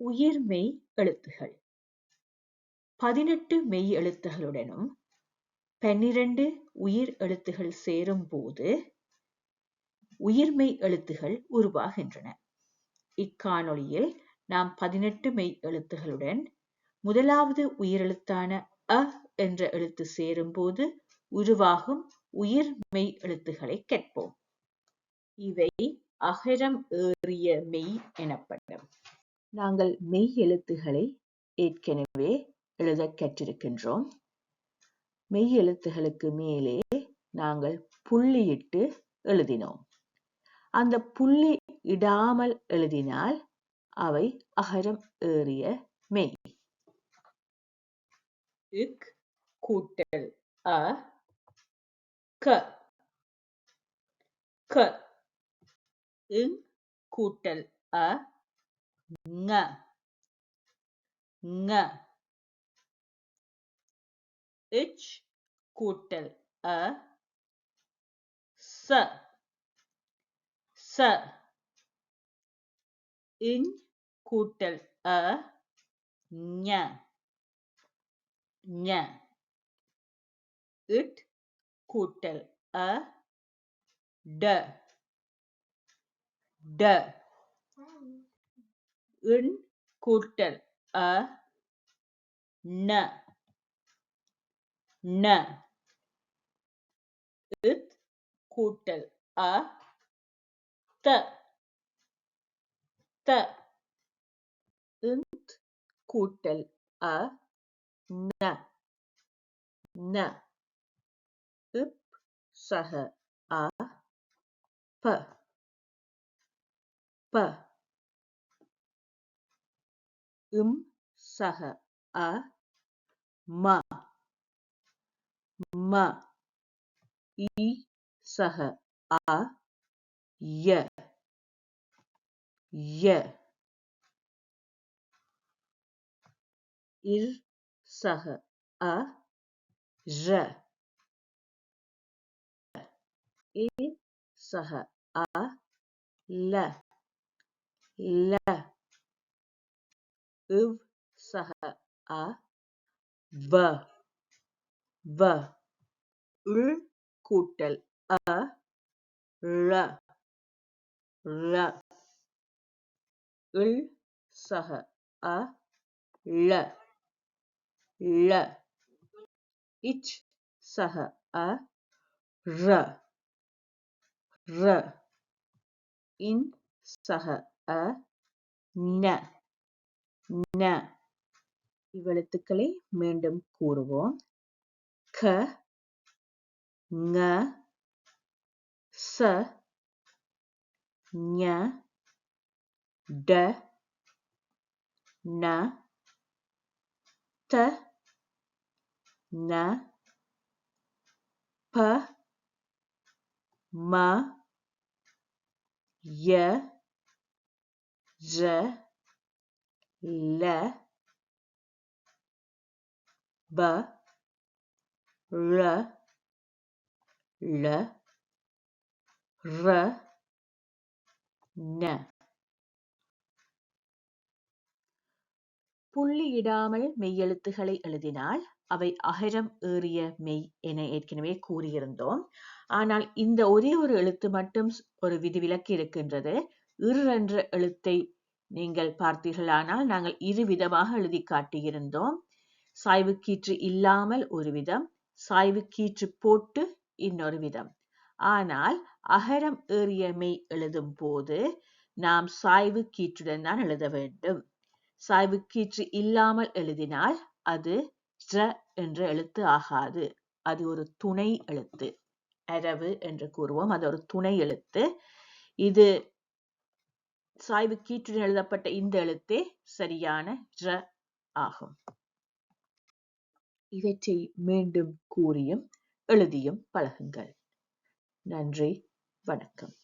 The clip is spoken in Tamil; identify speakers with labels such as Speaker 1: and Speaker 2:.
Speaker 1: உயிர்மெய் எழுத்துகள். பதினெட்டு மெய் எழுத்துகளுடனும் பன்னிரண்டு உயிர் எழுத்துகள் சேரும் போது உயிர்மெய் எழுத்துகள் உருவாகின்றன. இக்காணொளியில் நாம் பதினெட்டு மெய் எழுத்துகளுடன் முதலாவது உயிரெழுத்தான அ என்ற எழுத்து சேரும்போது உருவாகும் உயிர் மெய் எழுத்துக்களை கேட்போம். இவை அகரம் ஏறிய மெய் எனப்படும். நாங்கள் மெய் எழுத்துகளை ஏற்கனவே எழுத கற்றிருக்கின்றோம். மெய் எழுத்துகளுக்கு மேலே நாங்கள் புள்ளியிட்டு எழுதினோம். அந்த புள்ளி இடாமல் எழுதினால் அவை அகரம் ஏறிய மெய். இக் கூட்டல் அ க. க. இங் கூட்டல் அ ங ங இச் கூட்டல் அ. ச. ச. இன் கூட்டல் அ. ஞ. ஞ. இட் கூட்டல் அ. ட. ட. இன் கூட்டல் அ ந. ந. இத் கூட்டல் அ த. த. இந்த் கூட்டல் அ ந. ந. இப் சக அ ப. ப. இம் சக அ ம ம இ சக அ ய ய இர் சக அ ர இ சக அ ல ல இவ் சக அ வ. வ. ழ் கூட்டல். அ. ழ. ழ. இல் சக அ. ழ. ழ. இச் சக அ. ர ர இன் சக அ. ந. ந இவ்வெழுத்துக்களை மீண்டும் கூறுவோம். க ங ச ஞ ட ந த ந ப ம ய ஜ ல ப ழ ள ர ந. புள்ளியிடாமல் மெய்யெழுத்துக்களை எழுதினால் அவை அகரம் ஏறிய மெய் என ஏற்கனவே கூறியிருந்தோம். ஆனால் இந்த ஒரே ஒரு எழுத்து மட்டும் ஒரு விதிவிலக்கு இருக்கின்றது. இர் என்ற எழுத்தை நீங்கள் பார்த்தீர்களானால் நாங்கள் இரு விதமாக எழுதி காட்டியிருந்தோம். சாய்வு கீற்று இல்லாமல் ஒரு விதம் சாய்வு கீற்று போட்டு இன்னொரு விதம். ஆனால் அகரம் ஏறிய மெய் எழுதும் போது நாம் சாய்வு கீற்றுடன் தான் எழுத வேண்டும். சாய்வு கீற்று இல்லாமல் எழுதினால் அது ர என்ற எழுத்து ஆகாது. அது ஒரு துணை எழுத்து. அரவு என்று கூறுவோம். அது ஒரு துணை எழுத்து. இது சாய்வு கீற்றுடன் எழுதப்பட்ட இந்த எழுத்தே சரியான ர ஆகும். இவற்றை மீண்டும் கூறியும் எழுதியும் பழகுங்கள். நன்றி வணக்கம்.